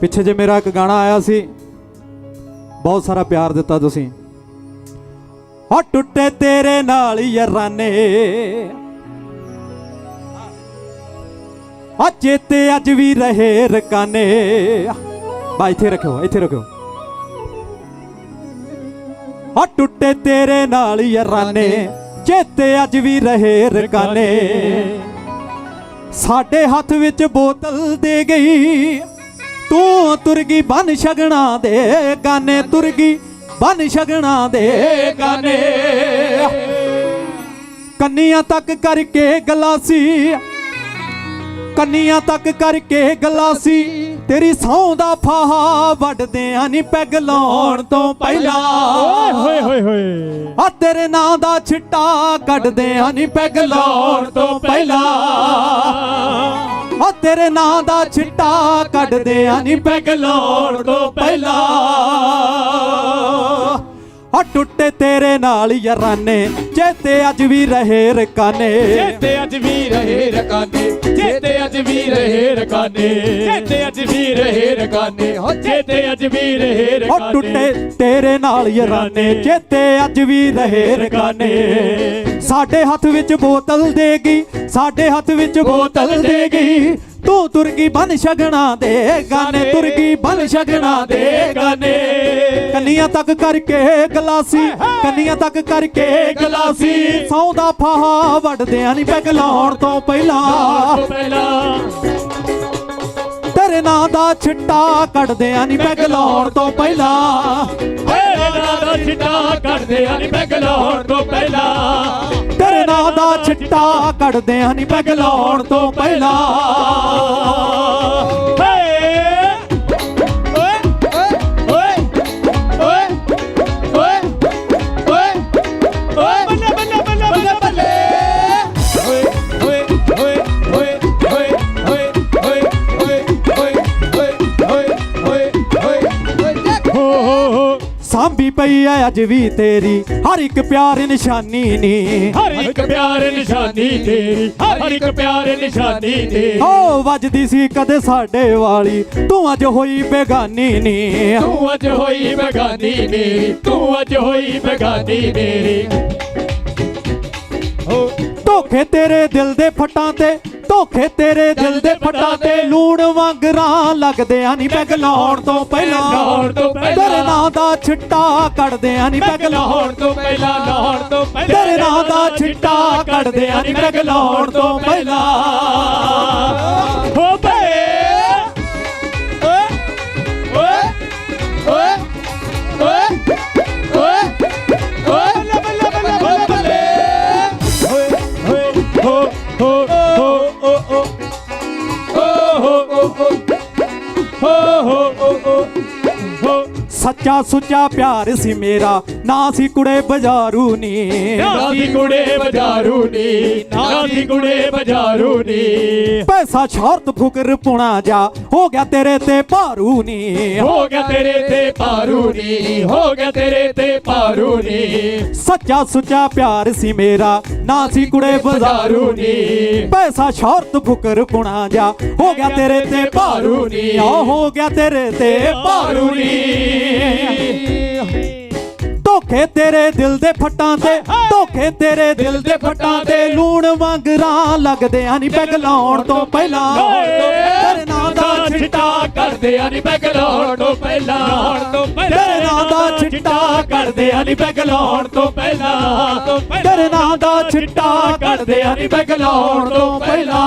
ਪਿੱਛੇ ਜੇ ਮੇਰਾ ਇੱਕ ਗਾਣਾ ਆਇਆ ਸੀ, ਬਹੁਤ ਸਾਰਾ ਪਿਆਰ ਦਿੱਤਾ ਤੁਸੀਂ। ਹੋ ਟੁੱਟੇ ਤੇਰੇ ਨਾਲ ਯਾਰਾਨੇ ਆ ਚੇਤੇ ਅੱਜ ਵੀ ਰਹੇ ਰਕਾਨੇ। ਬਾ, ਇੱਥੇ ਰੱਖਿਓ ਇੱਥੇ ਰੱਖਿਓ। ਆ ਟੁੱਟੇ ਤੇਰੇ ਨਾਲ ਯਾਰਾਨੇ ਚੇਤੇ ਅੱਜ ਵੀ ਰਹੇ ਰਕਾਨੇ। ਸਾਡੇ ਹੱਥ ਵਿੱਚ ਬੋਤਲ ਦੇ ਗਈ। ਤੂੰ ਤੁਰ ਗਈ ਬਨ ਛਗਣਾ ਦੇ ਗਾਨੇ ਤੁਰ ਗਈ ਬਨ ਛਗਣਾ ਦੇ ਗਾਨੇ। ਕੰਨੀਆਂ ਤੱਕ ਕਰਕੇ ਗਲਾਸੀ ਕੰਨੀਆਂ ਤੱਕ ਕਰਕੇ ਗਲਾਸੀ ਤੇਰੀ ਸੌਂ ਦਾ ਫਾਹਾ ਵੱਢਦਿਆਂ ਨਹੀਂ ਪੈਗ ਲਾਉਣ ਤੋਂ ਪਹਿਲਾਂ। ਹੋਏ ਹੋਏ ਹੋਏ। ਆ ਤੇਰੇ ਨਾਂ ਦਾ ਛਿੱਟਾ ਕੱਢਦਿਆਂ ਨਹੀਂ ਪੈਗ ਲਾਉਣ ਤੋਂ ਪਹਿਲਾਂ। ਆ ਤੇਰੇ ਨਾਂ ਦਾ ਛਿੱਟਾ ਕੱਢਦਿਆਂ ਨਹੀਂ ਪੈਗ ਲਾਉਣ ਤੋਂ ਪਹਿਲਾਂ। ਆ ਟੁੱਟੇ ਤੇਰੇ ਨਾਲ ਯਾਰਾਨੇ ਚੇਤੇ ਅੱਜ ਵੀ ਰਹੇ ਰਕਾਨੇ। ਚੇਤੇ ਅੱਜ ਵੀ ਰਹੇ ਰਕਾਨੇ ਚੇਤੇ ਅੱਜ ਵੀ ਰਹੇ ਰਕਾਨੇ। ਚੇਤੇ ਅੱਜ ਵੀ ਰਹੇ ਰਕਾਨੇ। ਹੋ ਚੇਤੇ ਅੱਜ ਵੀ ਰਹੇ ਰਕਾਨੇ। ਟੁੱਟੇ ਤੇਰੇ ਨਾਲ ਯਾਰਾਨੇ ਚੇਤੇ ਅੱਜ ਵੀ ਰਹੇ ਰਕਾਨੇ। ਸਾਡੇ ਹੱਥ ਵਿੱਚ ਬੋਤਲ ਦੇ ਗਈ ਸਾਡੇ ਹੱਥ ਵਿੱਚ ਬੋਤਲ ਦੇ ਗਈ ਤੂੰ ਤੁਰ ਗਈ ਬਨ ਛਗਣਾ ਦੇ ਗਾਨੇ ਤੁਰ ਗਈ ਬਨ ਛਗਣਾ ਦੇ ਗਾਨੇ। ਕੰਨੀਆਂ ਤੱਕ ਕਰਕੇ ਗਲਾਸੀ ਕੰਨੀਆਂ ਤੱਕ ਕਰਕੇ ਗਲਾਸੀ। ਸੌਂ ਦਾ ਫਾਹਾ ਵੱਢਦਿਆਂ ਨਹੀਂ ਪੈਗ ਲਾਉਣ ਤੋਂ ਪਹਿਲਾਂ। ਤੇਰੇ ਨਾਂ ਦਾ ਛਿੱਟਾ ਕੱਢਦਿਆਂ ਨਹੀਂ ਪੈਗ ਲਾਉਣ ਤੋਂ ਪਹਿਲਾਂ। ਤੇਰੇ ਨਾਂ ਦਾ ਛਿੱਟਾ ਕੱਢਦੇ ਆ ਨੀ ਪੈਗ ਲਾਉਣ ਤੋਂ ਪਹਿਲਾਂ। ਨਸ਼ਾ ਦਾ ਛਿੱਟਾ ਕੱਢਦੇ ਹਾਂ ਨਹੀਂ ਪੈਗ ਲਾਉਣ ਤੋਂ ਪਹਿਲਾਂ ਹੋ ਹੋ ਸਾਂਭੀ ਪਈ ਐ ਅੱਜ ਵੀ ਤੇਰੀ। ਹਰ ਇੱਕ ਪਿਆਰ ਨਿਸ਼ਾਨੀ ਨੀ। ਹਰ ਇੱਕ ਪਿਆਰ ਨਿਸ਼ਾਨੀ ਤੇਰੀ। ਹਰ ਇੱਕ ਪਿਆਰ ਨਿਸ਼ਾਨੀ ਤੇਰੀ। ਓ ਵੱਜਦੀ ਸੀ ਕਦੇ ਸਾਡੇ ਵਾਲੀ। ਤੂੰ ਅੱਜ ਹੋਈ ਬੇਗਾਨੀ ਨੀ। ਤੂੰ ਅੱਜ ਹੋਈ ਬੇਗਾਨੀ ਮੇਰੀ। ਤੂੰ ਅੱਜ ਹੋਈ ਬੇਗਾਨੀ ਮੇਰੀ। ਹੋ ਧੋਖੇ ਤੇਰੇ ਦਿਲ ਦੇ ਫੱਟਾਂ ਤੇ ਧੋਖੇ ਤੇਰੇ ਦਿਲ ਦੇ ਫੱਟਾਂ ਤੇ ਲੂਣ ਵਾਂਗਰਾਂ ਲੱਗਦੇ ਆ ਨਹੀਂ ਪੈਗ ਲਾਉਣ ਤੋਂ ਪਹਿਲਾਂ। ਲਾਉਣ ਤੋਂ ਪਹਿਲਾਂ। ਤੇਰੇ ਨਾਂ ਦਾ ਛਿੱਟਾ ਕੱਢਦੇ ਆ ਨਹੀਂ ਪੈਗ ਲਾਉਣ ਤੋਂ ਪਹਿਲਾਂ ਲਾਹੌਰ ਤੋਂ ਪਹਿਲਾਂ। ਤੇਰੇ ਨਾਂ ਦਾ ਛਿੱਟਾ ਕੱਢਦੇ ਆ ਨੀ ਪੈਗ ਲਾਉਣ ਤੋਂ ਪਹਿਲਾਂ। ਸੱਚਾ ਸੁੱਚਾ ਪਿਆਰ ਸੀ ਮੇਰਾ ਨਾ ਸੀ ਕੁੜੇ ਬਾਜ਼ਾਰੂ ਨੀ। ਨਾ ਦੀ ਕੁੜੇ ਬਜਾਰੂ ਨੀ ਨਾ ਦੀ ਕੁੜੇ ਬਜਾਰੂ ਨੀ। ਪੈਸਾ ਸ਼ੌਹਰਤ ਫੁਕਰ ਪੁਣਾ ਜਾ ਹੋ ਗਿਆ ਤੇਰੇ ਤੇ ਭਾਰੂ ਨੀ। ਹੋ ਗਿਆ ਤੇਰੇ ਤੇ ਪਾਰੂ ਨੀ ਹੋ ਗਿਆ ਤੇਰੇ ਤੇ ਪਾਰੂ ਨੀ। ਸੱਚਾ ਸੁੱਚਾ ਪਿਆਰ ਸੀ ਮੇਰਾ ਨਾ ਸੀ ਕੁੜੇ ਬਾਜ਼ਾਰੂ ਨੀ। ਪੈਸਾ ਸ਼ੌਹਰਤ ਫੁਕਰ ਪੁਣਾ ਜਾ ਹੋ ਗਿਆ ਤੇਰੇ ਤੇ ਭਾਰੂ ਨੀ। ਆ ਹੋ ਗਿਆ ਤੇਰੇ ਤੇ ਭਾਰੂ ਨੀ। ਧੋਖੇ ਤੇਰੇ ਦਿਲ ਦੇ ਫੱਟਾਂ ਤੇ ਧੋਖੇ ਤੇਰੇ ਦਿਲ ਦੇ ਫੱਟਾਂ ਤੇ ਲੂਣ ਵਾਂਗਰਾਂ ਲੱਗਦੇ ਆ ਨਹੀਂ ਪੈਗ ਲਾਉਣ ਤੋਂ ਪਹਿਲਾਂ। ਤੇਰੇ ਨਾਂ ਦਾ ਛਿੱਟਾ ਕਰਦੇ ਆ ਨੀ ਪੈਗ ਲਾਉਣ ਤੋਂ ਪਹਿਲਾਂ। ਤੇਰੇ ਨਾਂ ਦਾ ਛਿੱਟਾ ਕਰਦੇ ਆ ਨੀ ਪੈਗ ਲਾਉਣ ਤੋਂ ਪਹਿਲਾਂ। ਤੇਰੇ ਨਾਂ ਦਾ ਛਿੱਟਾ ਕੱਢਦੇ ਆ ਨਹੀਂ ਪੈਗ ਲਾਉਣ ਤੋਂ ਪਹਿਲਾਂ।